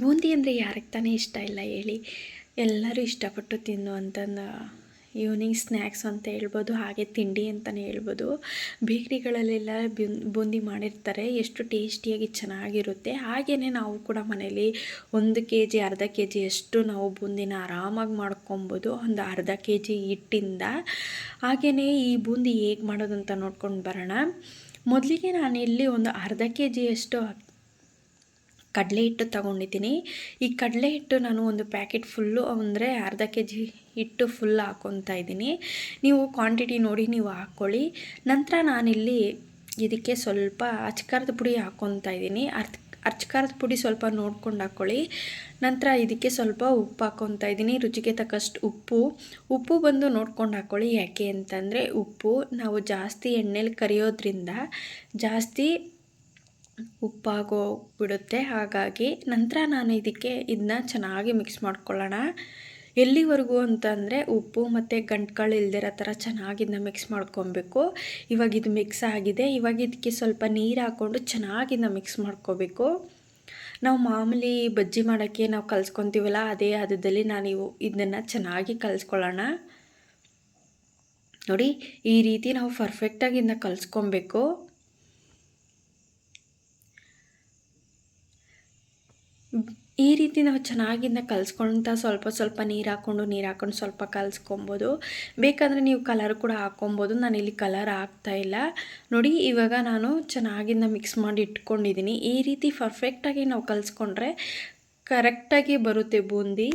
ಬೂಂದಿ ಅಂದರೆ ಯಾರಿಗೆ ತಾನೇ ಇಷ್ಟ ಇಲ್ಲ ಹೇಳಿ. ಎಲ್ಲರೂ ಇಷ್ಟಪಟ್ಟು ತಿನ್ನುವಂಥದ್ದು ಈವ್ನಿಂಗ್ ಸ್ನ್ಯಾಕ್ಸ್ ಅಂತ ಹೇಳ್ಬೋದು, ಹಾಗೆ ತಿಂಡಿ ಅಂತಲೇ ಹೇಳ್ಬೋದು. ಬೇಕ್ರಿಗಳಲ್ಲೆಲ್ಲ ಬೂಂದಿ ಮಾಡಿರ್ತಾರೆ. ಎಷ್ಟು ಟೇಸ್ಟಿಯಾಗಿ ಚೆನ್ನಾಗಿರುತ್ತೆ. ಹಾಗೆಯೇ ನಾವು ಕೂಡ ಮನೇಲಿ ಒಂದು ಕೆ ಜಿ ಅರ್ಧ ಕೆ ಜಿಯಷ್ಟು ನಾವು ಬೂಂದಿನ ಆರಾಮಾಗಿ ಮಾಡ್ಕೊಬೋದು. ಒಂದು ಅರ್ಧ ಕೆ ಜಿ ಹಿಟ್ಟಿಂದ. ಹಾಗೆಯೇ ಈ ಬೂಂದಿ ಹೇಗೆ ಮಾಡೋದು ಅಂತ ನೋಡ್ಕೊಂಡು ಬರೋಣ. ಮೊದಲಿಗೆ ನಾನು ಇಲ್ಲಿ ಒಂದು ಅರ್ಧ ಕೆ ಜಿಯಷ್ಟು ಕಡಲೆ ಹಿಟ್ಟು ತಗೊಂಡಿದ್ದೀನಿ. ಈ ಕಡಲೆ ಹಿಟ್ಟು ನಾನು ಒಂದು ಪ್ಯಾಕೆಟ್ ಫುಲ್ಲು ಅಂದರೆ ಅರ್ಧ ಕೆ ಜಿ ಹಿಟ್ಟು ಫುಲ್ ಹಾಕ್ಕೊತಾ ಇದ್ದೀನಿ. ನೀವು ಕ್ವಾಂಟಿಟಿ ನೋಡಿ ನೀವು ಹಾಕ್ಕೊಳ್ಳಿ. ನಂತರ ನಾನಿಲ್ಲಿ ಇದಕ್ಕೆ ಸ್ವಲ್ಪ ಅಚ್ಕಾರದ ಪುಡಿ ಹಾಕ್ಕೊತಾ ಇದ್ದೀನಿ. ಅರ್ಧ ಅರ್ಚಕಾರದ ಪುಡಿ ಸ್ವಲ್ಪ ನೋಡ್ಕೊಂಡು ಹಾಕ್ಕೊಳ್ಳಿ. ನಂತರ ಇದಕ್ಕೆ ಸ್ವಲ್ಪ ಉಪ್ಪು ಹಾಕ್ಕೊತಾ ಇದ್ದೀನಿ. ರುಚಿಗೆ ತಕ್ಕಷ್ಟು ಉಪ್ಪು. ಉಪ್ಪು ಬಂದು ನೋಡ್ಕೊಂಡು ಹಾಕ್ಕೊಳ್ಳಿ ಯಾಕೆ ಅಂತಂದರೆ ಉಪ್ಪು ನಾವು ಜಾಸ್ತಿ ಎಣ್ಣೆಲಿ ಕರಿಯೋದ್ರಿಂದ ಜಾಸ್ತಿ ಉಪ್ಪಾಗೋ ಬಿಡುತ್ತೆ ಹಾಗಾಗಿ ನಂತರ ನಾನು ಇದಕ್ಕೆ ಇದನ್ನ ಚೆನ್ನಾಗಿ ಮಿಕ್ಸ್ ಮಾಡ್ಕೊಳ್ಳೋಣ. ಎಲ್ಲಿವರೆಗೂ ಅಂತಂದರೆ ಉಪ್ಪು ಮತ್ತು ಗಂಟ್ಗಳು ಇಲ್ದಿರೋ ಥರ ಚೆನ್ನಾಗಿ ಇದನ್ನ ಮಿಕ್ಸ್ ಮಾಡ್ಕೊಬೇಕು. ಇವಾಗ ಇದು ಮಿಕ್ಸ್ ಆಗಿದೆ. ಇವಾಗ ಇದಕ್ಕೆ ಸ್ವಲ್ಪ ನೀರು ಹಾಕ್ಕೊಂಡು ಚೆನ್ನಾಗಿ ಮಿಕ್ಸ್ ಮಾಡ್ಕೋಬೇಕು. ನಾವು ಮಾಮೂಲಿ ಬಜ್ಜಿ ಮಾಡೋಕ್ಕೆ ನಾವು ಕಲ್ಸ್ಕೊತೀವಲ್ಲ, ಅದೇ ಹದದಲ್ಲಿ ನಾನು ಇವು ಇದನ್ನು ಚೆನ್ನಾಗಿ ಕಲಿಸ್ಕೊಳ್ಳೋಣ. ನೋಡಿ, ಈ ರೀತಿ ನಾವು ಪರ್ಫೆಕ್ಟಾಗಿ ಇದನ್ನ ಕಲಿಸ್ಕೊಬೇಕು. ಈ ರೀತಿ ನಾವು ಚೆನ್ನಾಗಿಂದ ಕಲಿಸ್ಕೊಳ್ತಾ ಸ್ವಲ್ಪ ಸ್ವಲ್ಪ ನೀರು ಹಾಕ್ಕೊಂಡು ನೀರು ಹಾಕ್ಕೊಂಡು ಸ್ವಲ್ಪ ಕಲಿಸ್ಕೊಬೋದು. ಬೇಕಾದರೆ ನೀವು ಕಲರ್ ಕೂಡ ಹಾಕ್ಕೊಬೋದು ನಾನು ಇಲ್ಲಿ ಕಲರ್ ಇಲ್ಲ. ನೋಡಿ, ಇವಾಗ ನಾನು ಚೆನ್ನಾಗಿಂದ ಮಿಕ್ಸ್ ಮಾಡಿ ಇಟ್ಕೊಂಡಿದ್ದೀನಿ ಈ ರೀತಿ ಪರ್ಫೆಕ್ಟಾಗಿ ನಾವು ಕಲಿಸ್ಕೊಂಡ್ರೆ ಕರೆಕ್ಟಾಗಿ ಬರುತ್ತೆ ಬೂಂದಿ.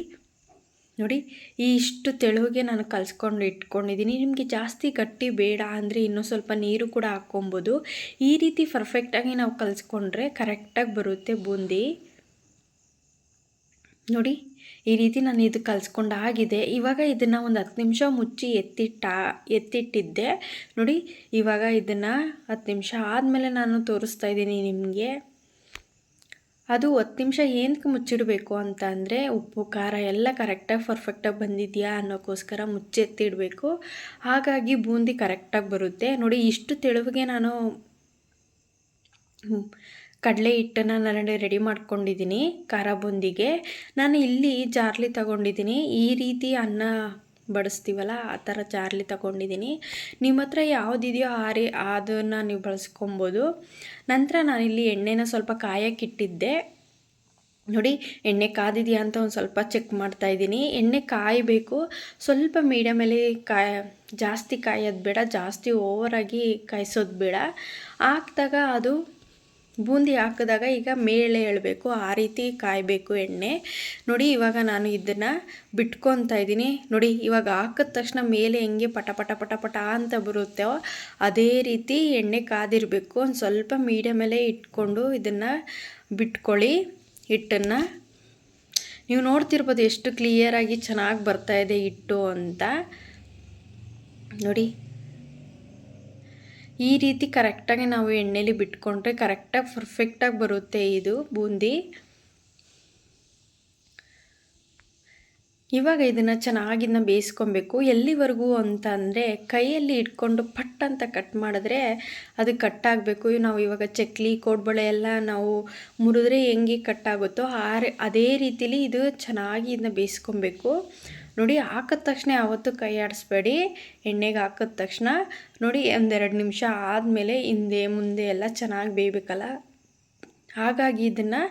ನೋಡಿ ಈ ಇಷ್ಟು ತೆಳುವಿಗೆ ನಾನು ಕಲಿಸ್ಕೊಂಡು ಇಟ್ಕೊಂಡಿದ್ದೀನಿ ನಿಮಗೆ ಜಾಸ್ತಿ ಗಟ್ಟಿ ಬೇಡ ಅಂದರೆ ಇನ್ನೂ ಸ್ವಲ್ಪ ನೀರು ಕೂಡ ಹಾಕ್ಕೊಬೋದು ಈ ರೀತಿ ಪರ್ಫೆಕ್ಟಾಗಿ ನಾವು ಕಲಿಸ್ಕೊಂಡ್ರೆ ಕರೆಕ್ಟಾಗಿ ಬರುತ್ತೆ ಬೂಂದಿ. ನೋಡಿ, ಈ ರೀತಿ ನಾನು ಇದು ಕಲಿಸ್ಕೊಂಡಾಗಿದೆ ಇವಾಗ ಇದನ್ನು ಒಂದು ಹತ್ತು ನಿಮಿಷ ಮುಚ್ಚಿ ಎತ್ತಿಟ್ಟ, ಎತ್ತಿಟ್ಟಿದ್ದೆ. ನೋಡಿ, ಇವಾಗ ಇದನ್ನು ಹತ್ತು ನಿಮಿಷ ಆದಮೇಲೆ ನಾನು ತೋರಿಸ್ತಾ ಇದ್ದೀನಿ ನಿಮಗೆ. ಅದು ಹತ್ತು ನಿಮಿಷ ಏನಕ್ಕೆ ಮುಚ್ಚಿಡಬೇಕು ಅಂತ ಅಂದರೆ, ಉಪ್ಪು, ಖಾರ ಎಲ್ಲ ಕರೆಕ್ಟಾಗಿ ಪರ್ಫೆಕ್ಟಾಗಿ ಬಂದಿದೆಯಾ ಅನ್ನೋಕ್ಕೋಸ್ಕರ ಮುಚ್ಚೆತ್ತಿಡಬೇಕು. ಹಾಗಾಗಿ ಬೂಂದಿ ಕರೆಕ್ಟಾಗಿ ಬರುತ್ತೆ. ನೋಡಿ, ಇಷ್ಟು ತೆಳುವಿಗೆ ನಾನು ಕಡಲೆ ಹಿಟ್ಟನ್ನು ನಾನು ರೆಡಿ ಮಾಡ್ಕೊಂಡಿದ್ದೀನಿ, ಖಾರ ಬೂಂದಿಗೆ. ನಾನು ಇಲ್ಲಿ ಜಾರ್ಲಿ ತಗೊಂಡಿದ್ದೀನಿ. ಈ ರೀತಿ ಅನ್ನ ಬಡಿಸ್ತೀವಲ್ಲ, ಆ ಥರ ಜಾರ್ಲಿ ತಗೊಂಡಿದ್ದೀನಿ. ನಿಮ್ಮ ಹತ್ರ ಯಾವುದಿದೆಯೋ ಆ ರೀ, ಅದನ್ನು ನೀವು ಬಳಸ್ಕೊಬೋದು. ನಂತರ ನಾನಿಲ್ಲಿ ಎಣ್ಣೆನ ಸ್ವಲ್ಪ ಕಾಯಕ್ಕಿಟ್ಟಿದ್ದೆ ನೋಡಿ, ಎಣ್ಣೆ ಕಾದಿದೆಯಾ ಅಂತ ಒಂದು ಸ್ವಲ್ಪ ಚೆಕ್ ಮಾಡ್ತಾ ಇದ್ದೀನಿ. ಎಣ್ಣೆ ಕಾಯಬೇಕು. ಸ್ವಲ್ಪ ಮೀಡಿಯಮಲ್ಲಿ ಕಾಯ, ಜಾಸ್ತಿ ಕಾಯೋದು ಬೇಡ, ಜಾಸ್ತಿ ಓವರಾಗಿ ಕಾಯಿಸೋದು ಬೇಡ. ಹಾಕ್ದಾಗ ಅದು ಬೂಂದಿ ಹಾಕಿದಾಗ ಈಗ ಮೇಲೆ ಹೇಳಬೇಕು, ಆ ರೀತಿ ಕಾಯಬೇಕು ಎಣ್ಣೆ. ನೋಡಿ, ಇವಾಗ ನಾನು ಇದನ್ನು ಬಿಟ್ಕೊತಾ ಇದ್ದೀನಿ. ನೋಡಿ, ಇವಾಗ ಹಾಕಿದ ತಕ್ಷಣ ಮೇಲೆ ಹೆಂಗೆ ಪಟ ಪಟ ಪಟ ಪಟ ಅಂತ ಬರುತ್ತೆ ಅದೇ ರೀತಿ ಎಣ್ಣೆ ಕಾದಿರಬೇಕು. ಒಂದು ಸ್ವಲ್ಪ ಮೀಡಿಯಮಲ್ಲೇ ಇಟ್ಕೊಂಡು ಇದನ್ನು ಬಿಟ್ಕೊಳ್ಳಿ, ಹಿಟ್ಟನ್ನು. ನೀವು ನೋಡ್ತಿರ್ಬೋದು ಎಷ್ಟು ಕ್ಲಿಯರಾಗಿ ಚೆನ್ನಾಗಿ ಬರ್ತಾಯಿದೆ ಹಿಟ್ಟು ಅಂತ. ನೋಡಿ ಈ ರೀತಿ ಕರೆಕ್ಟಾಗಿ ನಾವು ಎಣ್ಣೆಲಿ ಬಿಟ್ಕೊಂಡ್ರೆ ಕರೆಕ್ಟಾಗಿ ಪರ್ಫೆಕ್ಟಾಗಿ ಬರುತ್ತೆ ಇದು ಬೂಂದಿ. ಇವಾಗ ಇದನ್ನು ಚೆನ್ನಾಗಿನ ಬೇಯಿಸ್ಕೊಬೇಕು. ಎಲ್ಲಿವರೆಗೂ ಅಂತ ಅಂದರೆ ಕೈಯಲ್ಲಿ ಇಟ್ಕೊಂಡು ಪಟ್ ಅಂತ ಕಟ್ ಮಾಡಿದ್ರೆ ಅದು ಕಟ್ಟಾಗಬೇಕು ನಾವು ಇವಾಗ ಚಕ್ಲಿ, ಕೋಡ್ಬಳೆ ಎಲ್ಲ ನಾವು ಮುರಿದ್ರೆ ಹೆಂಗೆ ಕಟ್ಟಾಗುತ್ತೋ ಆ ಅದೇ ರೀತಿಲಿ ಇದು ಚೆನ್ನಾಗಿ ಇದನ್ನ ಬೇಯಿಸ್ಕೊಬೇಕು. ನೋಡಿ ಹಾಕಿದ ತಕ್ಷಣ ಯಾವತ್ತೂ ಕೈ ಆಡಿಸ್ಬೇಡಿ ಎಣ್ಣೆಗೆ ಹಾಕಿದ ತಕ್ಷಣ ನೋಡಿ ಒಂದೆರಡು ನಿಮಿಷ ಆದಮೇಲೆ ಹಿಂದೆ ಮುಂದೆ ಎಲ್ಲ ಚೆನ್ನಾಗಿ ಬೇಯಬೇಕಲ್ಲ. ಹಾಗಾಗಿ ಇದನ್ನು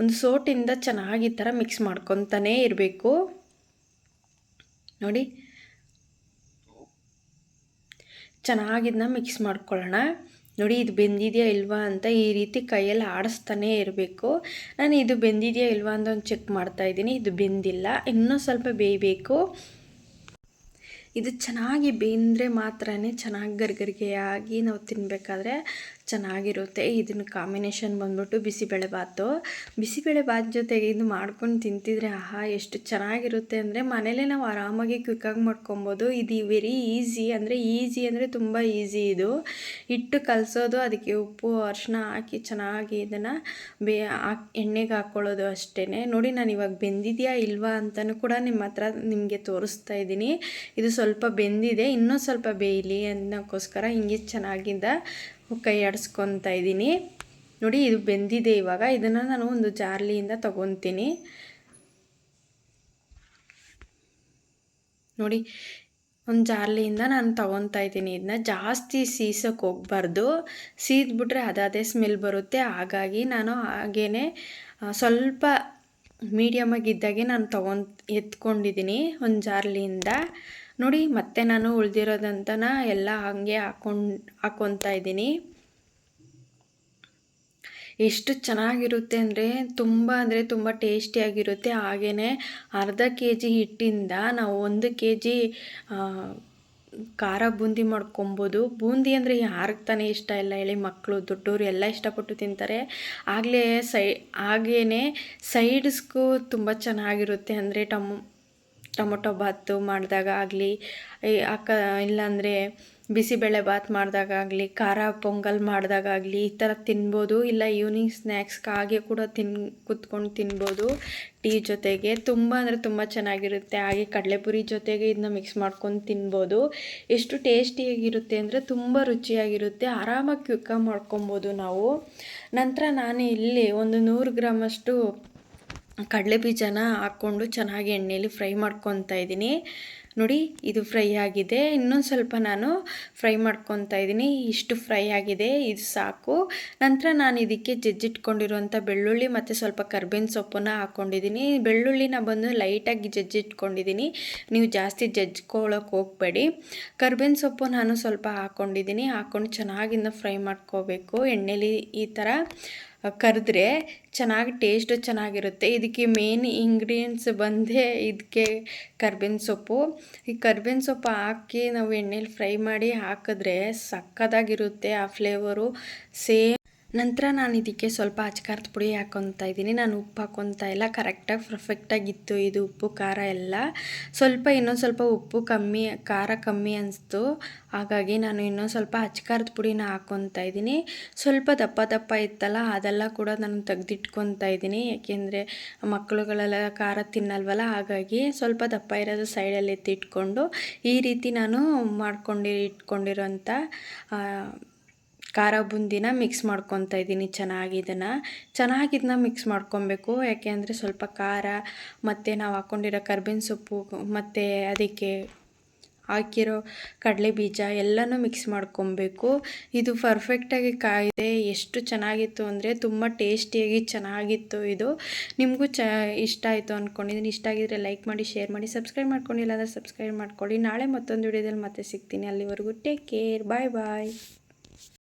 ಒಂದು ಸೋಟಿಂದ ಚೆನ್ನಾಗಿ ಈ ಥರ ಮಿಕ್ಸ್ ಮಾಡ್ಕೊತಾನೇ ಇರಬೇಕು. ನೋಡಿ. ಚೆನ್ನಾಗಿದ್ದನ್ನ ಮಿಕ್ಸ್ ಮಾಡ್ಕೊಳ್ಳೋಣ. ನೋಡಿ, ಇದು ಬೆಂದಿದೆಯಾ ಇಲ್ವಾ ಅಂತ ಈ ರೀತಿ ಕೈಯಲ್ಲಿ ಆಡಿಸ್ತಾನೇ ಇರಬೇಕು. ನಾನು ಇದು ಬೆಂದಿದೆಯಾ ಇಲ್ವಾ ಅಂತ ಒಂದು ಚೆಕ್ ಮಾಡ್ತಾಯಿದ್ದೀನಿ ಇದು ಬೆಂದಿಲ್ಲ. ಇನ್ನೂ ಸ್ವಲ್ಪ ಬೇಯಬೇಕು. ಇದು ಚೆನ್ನಾಗಿ ಬೇಂದರೆ ಮಾತ್ರ ಚೆನ್ನಾಗಿ ಗರ್ಗರಿಗೆಯಾಗಿ ನಾವು ತಿನ್ನಬೇಕಾದ್ರೆ ಚೆನ್ನಾಗಿರುತ್ತೆ. ಇದನ್ನ ಕಾಂಬಿನೇಷನ್ ಬಂದ್ಬಿಟ್ಟು ಬಿಸಿಬೇಳೆ ಬಿಸಿಬೇಳೆಬಾತ್ ಬಿಸಿಬೇಳೆ ಬಾತ್ ಜೊತೆಗೆ ಇದು ಮಾಡ್ಕೊಂಡು ತಿಂತಿದ್ರೆ ಆಹಾ, ಎಷ್ಟು ಚೆನ್ನಾಗಿರುತ್ತೆ ಅಂದರೆ ಮನೇಲೇ ನಾವು ಆರಾಮಾಗಿ ಕ್ವಿಕ್ಕಾಗಿ ಮಾಡ್ಕೊಬೋದು. ಇದು ವೆರಿ ಈಸಿ ಅಂದರೆ ಈಸಿ ಅಂದರೆ ತುಂಬ ಈಸಿ ಇದು. ಹಿಟ್ಟು ಕಲಸೋದು, ಅದಕ್ಕೆ ಉಪ್ಪು ಅರಿಶಿನ ಹಾಕಿ ಚೆನ್ನಾಗಿ ಇದನ್ನು ಬೇ, ಹಾಕಿ, ಎಣ್ಣೆಗೆ ಹಾಕ್ಕೊಳ್ಳೋದು ಅಷ್ಟೇ ನೋಡಿ ನಾನು ಇವಾಗ ಬೆಂದಿದೆಯಾ ಇಲ್ವಾ ಅಂತಲೂ ಕೂಡ ನಿಮ್ಮ ಹತ್ರ ನಿಮಗೆ ತೋರಿಸ್ತಾ ಇದ್ದೀನಿ. ಇದು ಸ್ವಲ್ಪ ಬೆಂದಿದೆ, ಇನ್ನೂ ಸ್ವಲ್ಪ ಬೇಯಲಿ ಅನ್ನೋಕ್ಕೋಸ್ಕರ ಹಿಂಗೆ ಚೆನ್ನಾಗಿದ್ದ ಕೈ ಆಡಿಸ್ಕೊತಾ ಇದ್ದೀನಿ. ನೋಡಿ, ಇದು ಬೆಂದಿದೆ ಇವಾಗ. ಇದನ್ನು ನಾನು ಒಂದು ಜಾರ್ಲಿಯಿಂದ ತಗೊತೀನಿ. ನೋಡಿ, ಒಂದು ಜಾರ್ಲಿಯಿಂದ ನಾನು ತಗೊತಾ ಇದ್ದೀನಿ. ಇದನ್ನ ಜಾಸ್ತಿ ಸೀಸೋಕ್ಕೆ ಹೋಗ್ಬಾರ್ದು. ಸೀದ್ಬಿಟ್ರೆ ಅದಾದೇ ಸ್ಮೆಲ್ ಬರುತ್ತೆ. ಹಾಗಾಗಿ ನಾನು ಹಾಗೇ ಸ್ವಲ್ಪ ಮೀಡಿಯಮಾಗಿದ್ದಾಗೆ ನಾನು ತಗೊಂತ, ಎತ್ಕೊಂಡಿದ್ದೀನಿ ಒಂದು ಜಾರ್ಲಿಯಿಂದ. ನೋಡಿ, ಮತ್ತೆ ನಾನು ಉಳಿದಿರೋದಂತನ ಎಲ್ಲ ಹಾಗೆ ಹಾಕೊಂಡು ಹಾಕ್ಕೊತಾ ಇದ್ದೀನಿ. ಎಷ್ಟು ಚೆನ್ನಾಗಿರುತ್ತೆ ಅಂದರೆ ತುಂಬ ಅಂದರೆ ತುಂಬ ಟೇಸ್ಟಿಯಾಗಿರುತ್ತೆ. ಹಾಗೆಯೇ ಅರ್ಧ ಕೆ ಜಿ ಹಿಟ್ಟಿಂದ ನಾವು ಒಂದು ಕೆ ಜಿ ಖಾರ ಬೂಂದಿ ಮಾಡ್ಕೊಬೋದು. ಬೂಂದಿ ಅಂದರೆ ಯಾರಿಗೆ ತಾನೇ ಇಷ್ಟ ಇಲ್ಲ ಹೇಳಿ ಮಕ್ಕಳು ದೊಡ್ಡವರು ಎಲ್ಲ ಇಷ್ಟಪಟ್ಟು ತಿಂತಾರೆ. ಆಗಲೇ ಸೈ ಹಾಗೇ ಸೈಡ್ಸ್ಗೂ ತುಂಬ ಚೆನ್ನಾಗಿರುತ್ತೆ ಅಂದರೆ ಟಮೊ ಟೊಮೊಟೊ ಭಾತು ಮಾಡಿದಾಗ ಆಗಲಿ ಅಕ್ಕ, ಇಲ್ಲಾಂದರೆ ಬಿಸಿಬೇಳೆ ಬಾತ್ ಮಾಡಿದಾಗಲಿ ಖಾರ ಪೊಂಗಲ್ ಮಾಡಿದಾಗಲಿ ಈ ಥರ ತಿನ್ಬೋದು. ಇಲ್ಲ ಈವ್ನಿಂಗ್ ಸ್ನ್ಯಾಕ್ಸ್ಗೆ ಹಾಗೆ ಕೂಡ ತಿನ್, ಕುತ್ಕೊಂಡು ತಿನ್ಬೋದು. ಟೀ ಜೊತೆಗೆ ತುಂಬ ಅಂದರೆ ತುಂಬ ಚೆನ್ನಾಗಿರುತ್ತೆ. ಹಾಗೆ ಕಡಲೆಪುರಿ ಜೊತೆಗೆ ಇದನ್ನ ಮಿಕ್ಸ್ ಮಾಡ್ಕೊಂಡು ತಿನ್ಬೋದು. ಎಷ್ಟು ಟೇಸ್ಟಿಯಾಗಿರುತ್ತೆ ಅಂದರೆ ತುಂಬ ರುಚಿಯಾಗಿರುತ್ತೆ. ಆರಾಮಾಗಿ ಕ್ವಿಕ್ಕ ಮಾಡ್ಕೊಬೋದು ನಾವು. ನಂತರ ನಾನು ಇಲ್ಲಿ ಒಂದು ನೂರು ಗ್ರಾಮಷ್ಟು ಕಡಲೆ ಬೀಜನ ಹಾಕ್ಕೊಂಡು ಚೆನ್ನಾಗಿ ಎಣ್ಣೆಯಲ್ಲಿ ಫ್ರೈ ಮಾಡ್ಕೊತಾ ಇದ್ದೀನಿ. ನೋಡಿ, ಇದು ಫ್ರೈ ಆಗಿದೆ. ಇನ್ನೊಂದು ಸ್ವಲ್ಪ ನಾನು ಫ್ರೈ ಮಾಡ್ಕೊತಾ ಇದ್ದೀನಿ. ಇಷ್ಟು ಫ್ರೈ ಆಗಿದೆ, ಇದು ಸಾಕು. ನಂತರ ನಾನು ಇದಕ್ಕೆ ಜಜ್ಜಿಟ್ಕೊಂಡಿರುವಂಥ ಬೆಳ್ಳುಳ್ಳಿ ಮತ್ತು ಸ್ವಲ್ಪ ಕರ್ಬೇವಿನ ಸೊಪ್ಪನ್ನು ಹಾಕ್ಕೊಂಡಿದ್ದೀನಿ. ಬೆಳ್ಳುಳ್ಳಿನ ಬಂದು ಲೈಟಾಗಿ ಜಜ್ಜಿಟ್ಕೊಂಡಿದ್ದೀನಿ. ನೀವು ಜಾಸ್ತಿ ಜಜ್ಕೊಳಕ್ಕೆ ಹೋಗಬೇಡಿ. ಕರ್ಬೇವಿನ ಸೊಪ್ಪು ನಾನು ಸ್ವಲ್ಪ ಹಾಕ್ಕೊಂಡಿದ್ದೀನಿ. ಹಾಕ್ಕೊಂಡು ಚೆನ್ನಾಗಿಂದ ಫ್ರೈ ಮಾಡ್ಕೋಬೇಕು. ಎಣ್ಣೆಲಿ ಈ ಥರ ಕರೆದ್ರೆ ಚೆನ್ನಾಗಿ ಟೇಸ್ಟ್ ಚೆನ್ನಾಗಿರುತ್ತೆ. ಇದಕ್ಕೆ ಮೇನ್ ಇಂಗ್ರೀಡಿಯೆಂಟ್ಸ್ ಬಂದೇ ಇದಕ್ಕೆ ಕರ್ಬೇವಿನ ಸೊಪ್ಪು. ಈ ಕರ್ಬೇವಿನ ಸೊಪ್ಪು ಹಾಕಿ ನಾವು ಎಣ್ಣೆಲಿ ಫ್ರೈ ಮಾಡಿ ಹಾಕಿದ್ರೆ ಸಕ್ಕತ್ತಾಗಿರುತ್ತೆ ಆ ಫ್ಲೇವರು ಸೇಮ್ ನಂತರ ನಾನು ಇದಕ್ಕೆ ಸ್ವಲ್ಪ ಅಚ್ಕಾರದ ಪುಡಿ ಹಾಕೊತಾ ಇದ್ದೀನಿ. ನಾನು ಉಪ್ಪು ಹಾಕೊತ ಇಲ್ಲ. ಕರೆಕ್ಟಾಗಿ ಪರ್ಫೆಕ್ಟಾಗಿತ್ತು ಇದು ಉಪ್ಪು, ಖಾರ ಎಲ್ಲ. ಸ್ವಲ್ಪ ಇನ್ನೊಂದು ಸ್ವಲ್ಪ ಉಪ್ಪು ಕಮ್ಮಿ, ಖಾರ ಕಮ್ಮಿ ಅನಿಸ್ತು. ಹಾಗಾಗಿ ನಾನು ಇನ್ನೊಂದು ಸ್ವಲ್ಪ ಅಚ್ಕಾರದ ಪುಡಿನ ಹಾಕ್ಕೊತಾ ಇದ್ದೀನಿ. ಸ್ವಲ್ಪ ದಪ್ಪ ದಪ್ಪ ಇತ್ತಲ್ಲ, ಅದೆಲ್ಲ ಕೂಡ ನಾನು ತೆಗೆದಿಟ್ಕೊತಾ ಇದ್ದೀನಿ. ಯಾಕೆಂದರೆ ಮಕ್ಕಳುಗಳೆಲ್ಲ ಖಾರ ತಿನ್ನಲ್ವಲ್ಲ, ಹಾಗಾಗಿ ಸ್ವಲ್ಪ ದಪ್ಪ ಇರೋದು ಸೈಡಲ್ಲಿ ಎತ್ತಿಟ್ಕೊಂಡು ಈ ರೀತಿ ನಾನು ಮಾಡ್ಕೊಂಡು ಇಟ್ಕೊಂಡಿರೋಂಥ ಖಾರ ಬುಂದಿನ ಮಿಕ್ಸ್ ಮಾಡ್ಕೊತಾ ಇದ್ದೀನಿ. ಚೆನ್ನಾಗಿ ಇದನ್ನು. ಚೆನ್ನಾಗಿ ಇದನ್ನ ಮಿಕ್ಸ್ ಮಾಡ್ಕೊಬೇಕು ಯಾಕೆ ಅಂದರೆ ಸ್ವಲ್ಪ ಖಾರ, ಮತ್ತು ನಾವು ಹಾಕ್ಕೊಂಡಿರೋ ಕರ್ಬೇವಿನ ಸೊಪ್ಪು, ಮತ್ತು ಅದಕ್ಕೆ ಹಾಕಿರೋ ಕಡಲೆ ಬೀಜ ಎಲ್ಲನೂ ಮಿಕ್ಸ್ ಮಾಡ್ಕೊಬೇಕು ಇದು ಪರ್ಫೆಕ್ಟಾಗಿ ಕಾಯಿದೆ. ಎಷ್ಟು ಚೆನ್ನಾಗಿತ್ತು ಅಂದರೆ ತುಂಬ ಟೇಸ್ಟಿಯಾಗಿ ಚೆನ್ನಾಗಿತ್ತು ಇದು. ನಿಮಗೂ ಚ, ಇಷ್ಟ ಆಯಿತು ಅಂದ್ಕೊಂಡಿದ್ದೀನಿ ಇಷ್ಟ ಆಗಿದ್ದರೆ ಲೈಕ್ ಮಾಡಿ ಶೇರ್ ಮಾಡಿ ಸಬ್ಸ್ಕ್ರೈಬ್ ಮಾಡ್ಕೊಂಡಿಲ್ಲ ಅಂದರೆ ಸಬ್ಸ್ಕ್ರೈಬ್ ಮಾಡ್ಕೊಳ್ಳಿ. ನಾಳೆ ಮತ್ತೊಂದು ವಿಡಿಯೋದಲ್ಲಿ ಮತ್ತೆ ಸಿಗ್ತೀನಿ. ಅಲ್ಲಿವರೆಗೂ ಟೇಕ್ ಕೇರ್ ಬಾಯ್ ಬಾಯ್